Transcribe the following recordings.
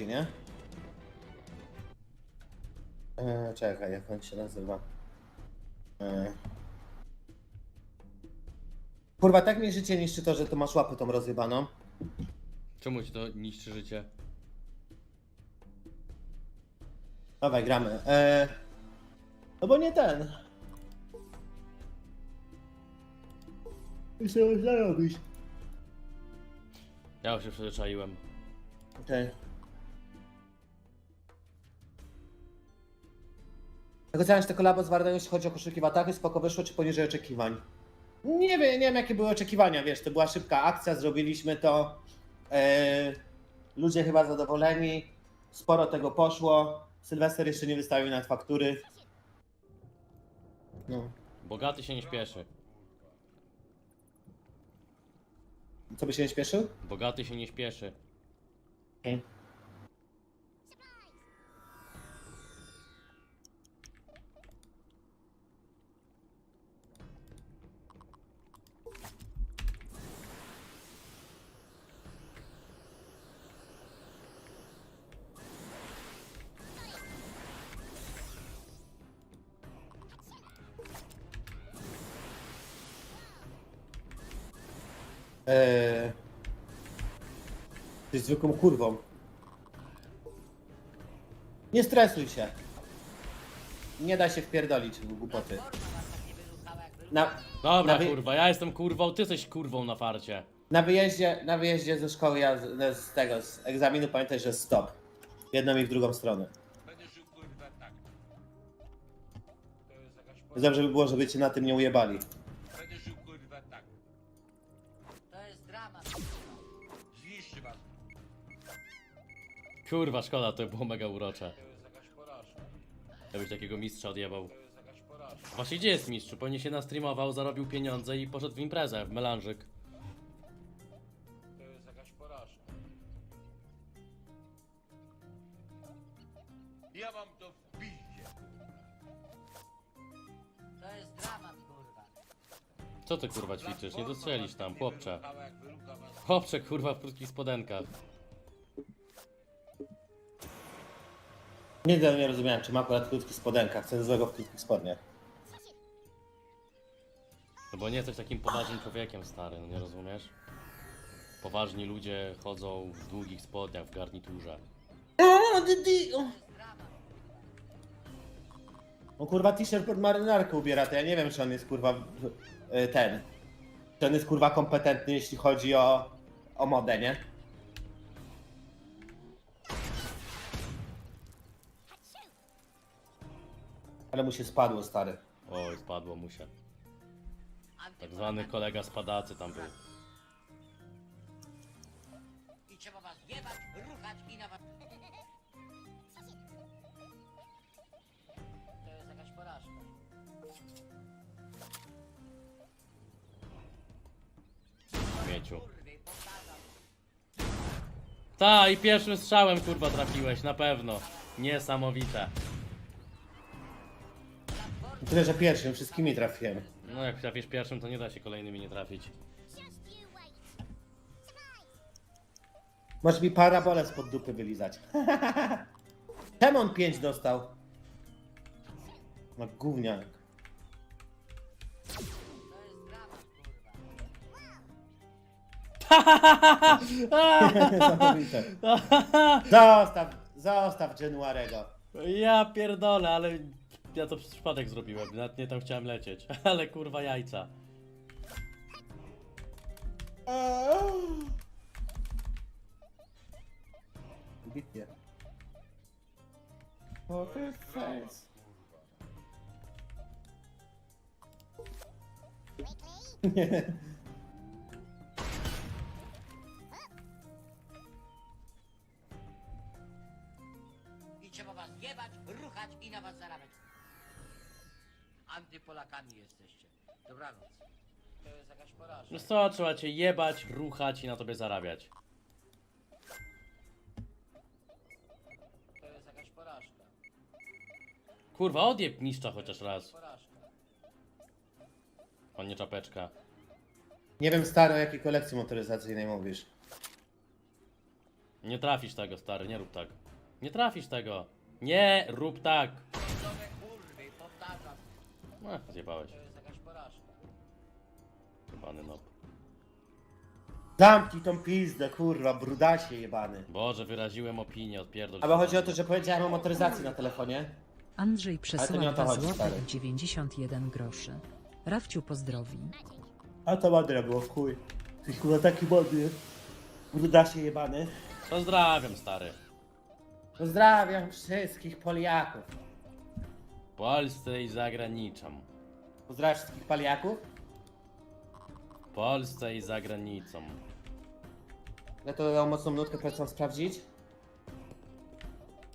nie? E, czekaj, jak on się nazywa? E... Kurwa, tak mi życie niszczy to, że to masz łapę tą rozjebaną. Czemu ci to niszczy życie? Dawaj, gramy. E... No bo nie ten. Jeszcze można robić. Ja już się przyzwyczaiłem. Okej. Jak oceniasz te kolabo z Wardenem, jeśli chodzi o koszulki w ataki? Spoko wyszło, czy poniżej oczekiwań? Nie wiem, nie wiem jakie były oczekiwania, wiesz, to była szybka akcja, zrobiliśmy to. E, ludzie chyba zadowoleni, sporo tego poszło. Sylwester jeszcze nie wystawił nawet faktury. No. Bogaty się nie śpieszy. Co by się nie śpieszył? Bogaty się nie śpieszy. Eee... Jesteś zwykłą kurwą. Nie stresuj się. Nie da się wpierdolić w głupoty. Na, Dobra, Na wy- kurwa, ja jestem kurwą, ty jesteś kurwą na farcie. na, wyjeździe, na wyjeździe ze szkoły, ja z, z tego, z egzaminu pamiętaj, że stop. W jedną i w drugą stronę. Będziesz żył kurwa tak. To jest jakaś pora. Dobrze by było, żeby cię na tym nie ujebali. Kurwa, szkoda, to było mega urocze. To jest jakaś porażka. Jakbyś takiego mistrza odjebał. To jest jakaś porażka. Właśnie gdzie jest mistrz? Pewnie się nastreamował, zarobił pieniądze i poszedł w imprezę, w melanżyk. To jest jakaś porażka. Ja mam to w. To jest dramat, kurwa. Co ty kurwa ćwiczysz? Nie dostrzelisz tam, chłopcze. Was. Chłopcze kurwa w krótkich spodenkach. Nigdy nie rozumiałem, czy ma akurat w krótkich spodenkach, co jest złego w krótkich spodniach. No bo nie jesteś takim poważnym człowiekiem, stary, no nie rozumiesz? Poważni ludzie chodzą w długich spodniach, w garniturze. O, dy, dy, o. Dramat. On kurwa t-shirt pod marynarkę ubiera, to ja nie wiem, czy on jest kurwa w- y, ten. Czy on jest kurwa kompetentny, jeśli chodzi o, o modę, nie? Ale mu się spadło, stary. Oj, spadło mu się. Tak zwany kolega spadacy tam był. I trzeba was jebać, ruchać i na was... To jest jakaś porażka. Mieciu. Kurwy, powtarzam. Ta i pierwszym strzałem kurwa trafiłeś, na pewno. Niesamowite. Tyle, że pierwszym wszystkimi trafiłem. No jak trafisz pierwszym, to nie da się kolejnymi nie trafić. Masz mi parabolę spod dupy wylizać. Czemu on 5 dostał? No gówniak. Niesamowite. Zostaw, zostaw Januarego. Ja pierdolę, ale ja to przez przypadek zrobiłem, nawet nie tam chciałem lecieć. Ale kurwa jajca. Bitnie. Poker face. Nie. Dobranoc. To jest jakaś porażka. No co, trzeba cię jebać, ruchać i na tobie zarabiać. To jest jakaś porażka. Kurwa, odjeb mistrza chociaż raz. Porażka. On nie czapeczka. Nie wiem stary o jakiej kolekcji motoryzacyjnej mówisz. Nie trafisz tego, stary, nie rób tak. Nie trafisz tego. Nie rób tak. Sądowe kurwy, powtarzam. No, zjebałeś. Jebany nob. Zamknij tą pizdę, kurwa, brudasie jebany. Boże, wyraziłem opinię, odpierdol. Ale się. chodzi o to, że powiedziałem o motoryzacji na telefonie. Andrzej Ale to przesyła nie o to 2 chodzi, zł stary. 91 groszy. Rafciu pozdrowi. A to ładne było, w chuj. Ty kurwa taki modny. Brudasie jebany. Pozdrawiam, stary. Pozdrawiam wszystkich Poliaków. W Polsce i za granicą. Pozdrawiam wszystkich Poliaków. W Polsce i za granicą. Ja to miał mocną nutkę, chcę sprawdzić.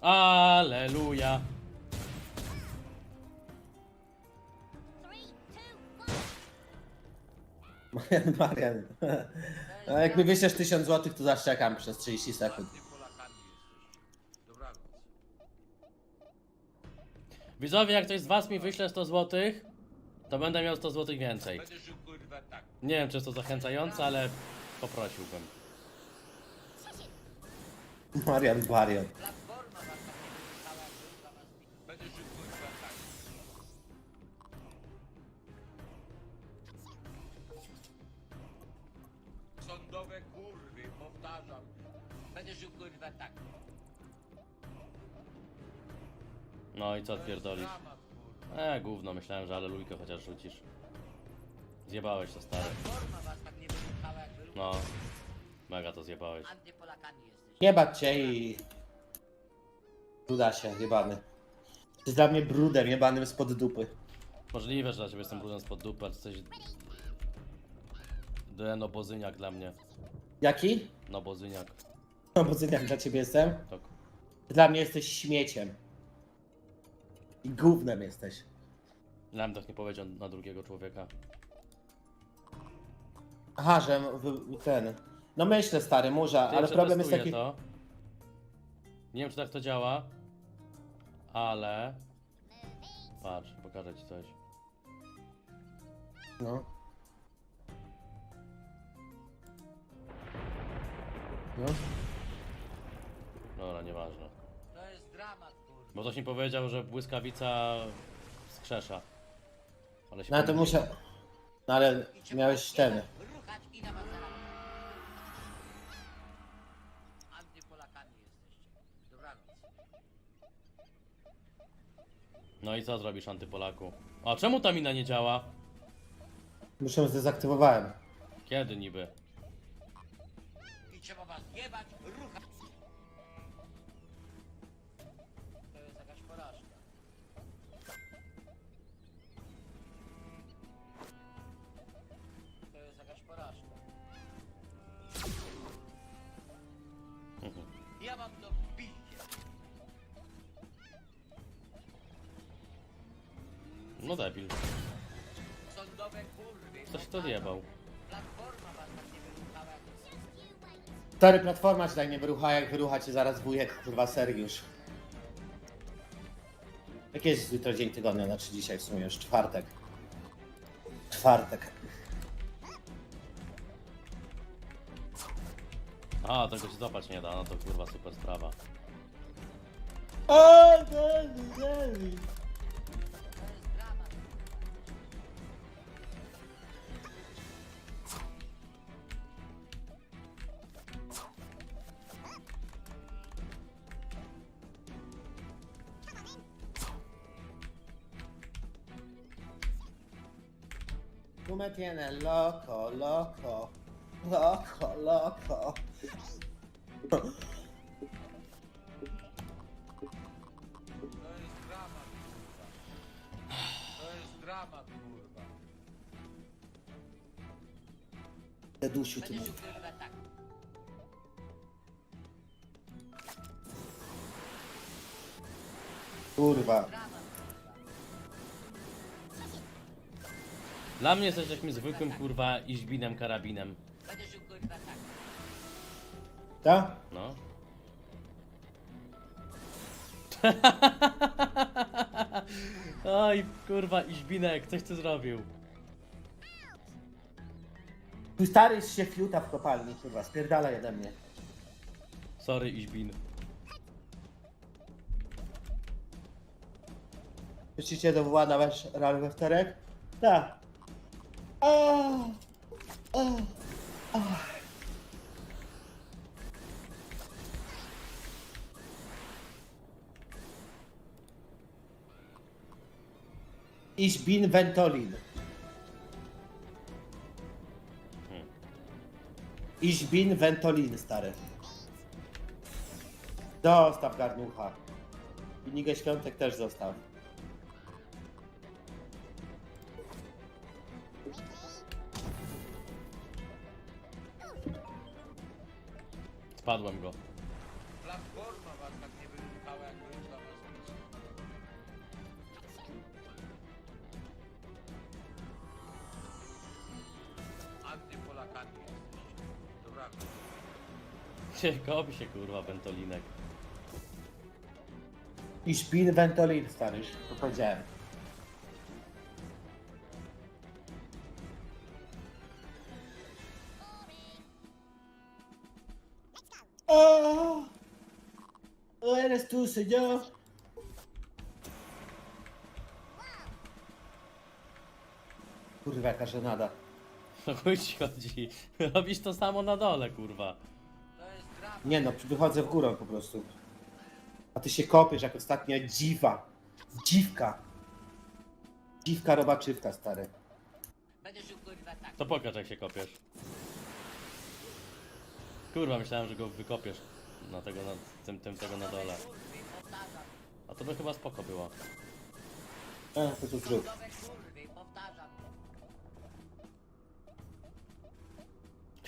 Aleluja. Marian, Marian. A jak mi wyślesz 1000 zł, to zaszczekam przez 30 sekund. Widzowie, jak ktoś z was mi wyśle 100 zł, to będę miał 100 zł więcej. Będę żył kurwa tak. Nie wiem, czy jest to zachęcające, ale poprosiłbym. Marian, Marian. Platforma was tak nie wyruchała, jak wyrucha was mi. Będę żył kurwa tak. Sądowe kurwy, powtarzam. Będę żył kurwa tak. No i co To jest odpierdolisz? dramat kurwa. E, gówno, myślałem, że alelujkę chociaż rzucisz. Zjebałeś to, stary. Was tak nie. No. Mega to zjebałeś. Antypolakami jesteście. Jebać cię i... Brudasie, jebany. Ty dla mnie brudem jebanym spod dupy. Możliwe, że dla ciebie jestem brudem spod dupy, ale coś... No bozyniak dla mnie. Jaki? No bozyniak. No bo jak dla ciebie jestem? Tak. Ty Dla mnie jesteś śmieciem. I gównem jesteś. Bym tak nie powiedział na drugiego człowieka. Aha, że wy- ten... No myślę, stary, murza, ale problem jest taki... To. Nie wiem, czy tak to działa, ale... Patrz, pokażę ci coś. No. No. Dobra, nieważne. To jest dramat kurwa. Bo ktoś mi powiedział, że błyskawica skrzesza. Ale się No ale to pomyliłem. musiał... No ale miałeś ten... i na was. Antypolakami jesteście. Dobranoc. No i co zrobisz, antypolaku? A czemu ta mina nie działa? Muszę ją zdezaktywowałem. Kiedy niby? No debil. Coś to jak Stary platforma cię tak nie wyrucha, jak wyrucha cię zaraz wujek, kurwa Sergiusz. Jaki jest jutro dzień tygodnia, znaczy dzisiaj w sumie już czwartek. Czwartek. A, tego się złapać nie da, no to kurwa super sprawa. O. me tiene loco, loco. Loco, loco. To jest dramat kurwa. To jest dramat kurwa. Dedusiu, ty tak. kurwa. Dla mnie jesteś jakimś zwykłym kurwa iźbinem karabinem. Tak. No. Oj, kurwa, Iźbinek, coś ty zrobił. Twój stary się fiuta w kopalni, kurwa, spierdala ode mnie. Sorry, Iźbin. Myślicie, do Włada weź Real we wtorek? Tak. O. Iźbin Ventolin. Iźbin Ventolin, stary. Dostaw garnucha. I Nigę Świątek też zostaw. Spadłem go. Platforma was tak nie wyruchała, jak wyruchała was Antypolakami jesteście. Dobra. Ciekawi się kurwa, Ventolinek. Iźbin Ventolin, stary. To powiedziałem. Tú, señor. Kurwa, jaka żenada. No chuj ci chodzi. Robisz to samo na dole, kurwa. To jest dramat. Nie no, wychodzę w górę po prostu. A ty się kopiesz jak ostatnia dziwa. Dziwka. Dziwka robaczywka, stary. Będę żył kurwa tak. To pokaż jak się kopiesz. Kurwa, myślałem, że go wykopiesz na tego, na, tym, tym tego na dole. A to by chyba spoko było. E, to tu zrób.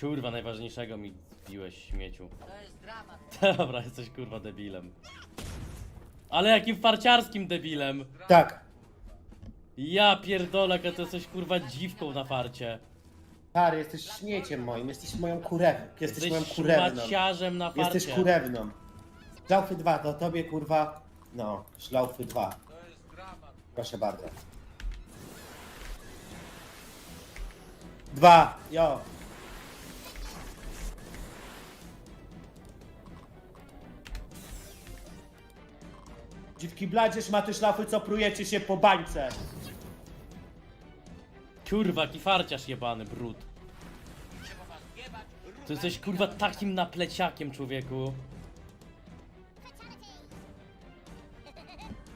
Kurwa, najważniejszego mi zbiłeś śmieciu. To jest dramat. Dobra, jesteś kurwa debilem. Ale jakim farciarskim debilem! Tak. Ja pierdolę, ty jesteś kurwa dziwką na farcie. Stary, jesteś śmieciem moim, jesteś moją kurewą. Jesteś, moją kurewną. szmaciarzem na farcie. Jesteś kurewną. Szlaufy 2, to tobie kurwa. No, szlaufy 2. To jest dramat. Proszę bardzo. Dwa, jo. Dziwki bladziesz, ma ty szlafy, co prujecie się po bańce. Kurwa, jaki farciarz jebany, brud. Ty jesteś kurwa takim napleciakiem, człowieku.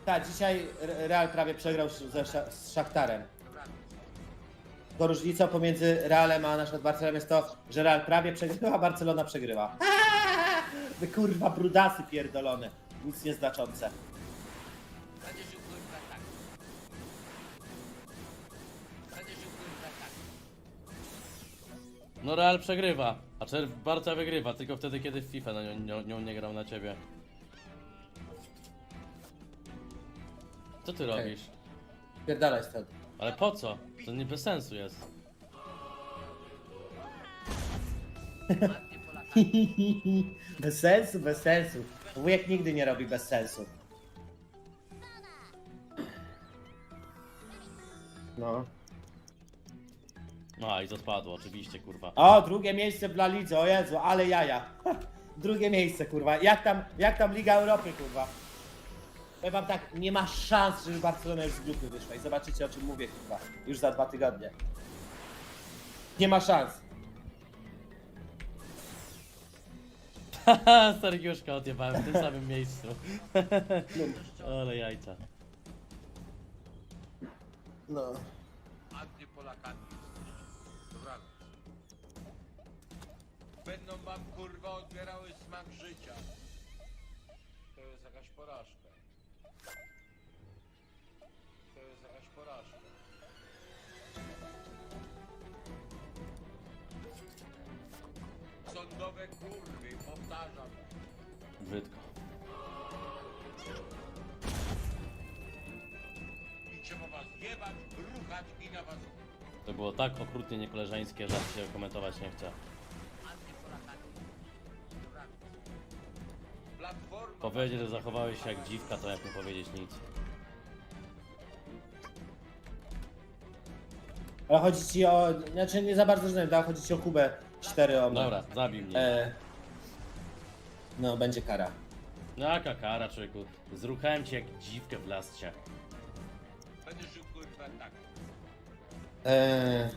Tak, dzisiaj Re- Real prawie przegrał ze, Sza- z Szachtarem. To różnica pomiędzy Realem a na przykład jest to, że Real prawie przegrywa, a Barcelona przegrywa. Wy kurwa brudasy pierdolone. Nic nieznaczące. Żył No Real przegrywa, a Czer Barca wygrywa, tylko wtedy kiedy w FIFA na nią, nią, nią nie grał na ciebie. Co ty Okej. robisz? Pierdalaj stąd. Ale po co? To nie bez sensu jest. Bez sensu, bez sensu. Wujek nigdy nie robi bez sensu. No. No i to spadło, oczywiście, kurwa. O, drugie miejsce w La Lidze, o Jezu, ale jaja. Drugie miejsce, kurwa. Jak tam, jak tam Liga Europy, kurwa? Powiem wam tak, nie ma szans, żeby Barcelona już z grupy wyszła i zobaczycie o czym mówię, kurwa. Już za dwa tygodnie. Nie ma szans. Haha, Sergiuszka odjebałem w tym samym miejscu. Ale jajca. No. Antypolakami Będą wam kurwa odbierały smak życia. To jest jakaś porażka. To jest jakaś porażka. Sądowe kurwy, powtarzam. Brzydko. I trzeba was jebać, ruchać i na was To było tak okrutnie niekoleżeńskie, że się komentować nie chcę. Powiedzieć, że zachowałeś się jak dziwka, to jak nie powiedzieć nic. Ale chodzi ci o, znaczy nie za bardzo znam, ale chodzi ci o Kubę 4 o mnie. Dobra, zabij mnie. E, No, będzie kara. No jaka kara, człowieku. Zruchałem cię jak dziwkę w lascie. Będziesz żył kurwa tak. Eee,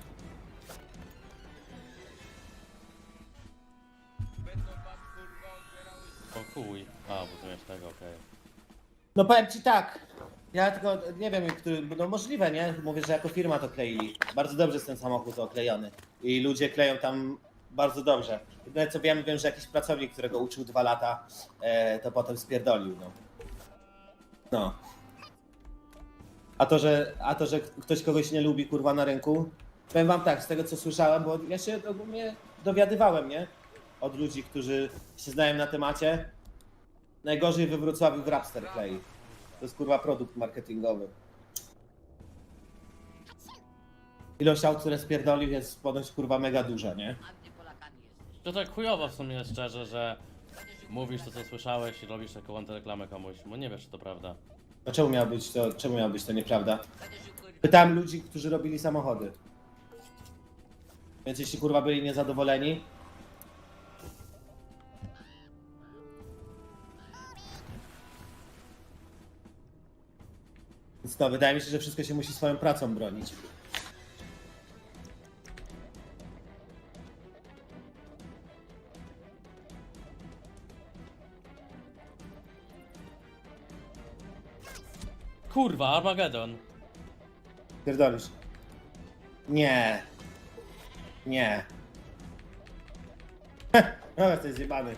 O chuj. A, bo tu jest tego, okej. no powiem ci tak. Ja tylko nie wiem, który, no możliwe, nie? Mówię, że jako firma to kleili. Bardzo dobrze jest ten samochód oklejony. I ludzie kleją tam bardzo dobrze. Jedyne co wiem, wiem, że jakiś pracownik, którego uczył dwa lata, e, to potem spierdolił, no. No. A to, że, a to, że ktoś kogoś nie lubi, kurwa, na rynku, powiem wam tak, z tego co słyszałem, bo ja się ogólnie dowiadywałem, nie? Od ludzi, którzy się znają na temacie. Najgorzej we Wrocławiu w Rapster klei. To jest kurwa produkt marketingowy. Ilość aut, które spierdolił jest ponoć kurwa mega duża, nie? To tak chujowo w sumie szczerze, że mówisz to co słyszałeś i robisz taką antyreklamę komuś, bo nie wiesz czy to prawda. A czemu miało być to, czemu miało być to nieprawda? Pytałem ludzi, którzy robili samochody. Więc jeśli kurwa byli niezadowoleni, Więc no, wydaje mi się, że wszystko się musi swoją pracą bronić. Kurwa, Armageddon. Pierdolisz. Nie. Nie. No, jesteś zjebany.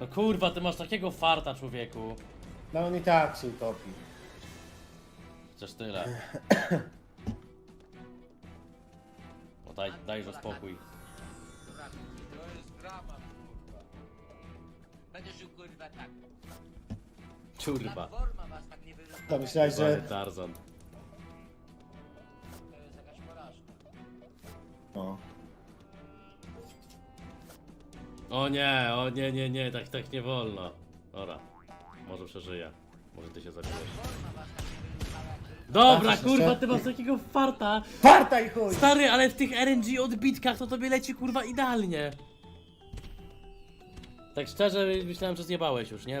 No kurwa, ty masz takiego farta człowieku. No on i tak się utopi. Chociaż tyle. No daj, dajże spokój. To jest dramat kurwa. Będziesz żył kurwa tak. Kurwa. Platforma was tak nie wyrzuca. To myślałeś, Panie że... Tarzan. To jest jakaś porażka. No. O nie, o nie, nie, nie, tak, tak nie wolno. Dobra, może przeżyję. Może ty się zabijesz. Dobra, Patrz, kurwa, jeszcze- ty masz takiego farta. Farta i chuj! Stary, ale w tych RNG odbitkach to tobie leci kurwa idealnie. Tak szczerze myślałem, że zjebałeś już, nie?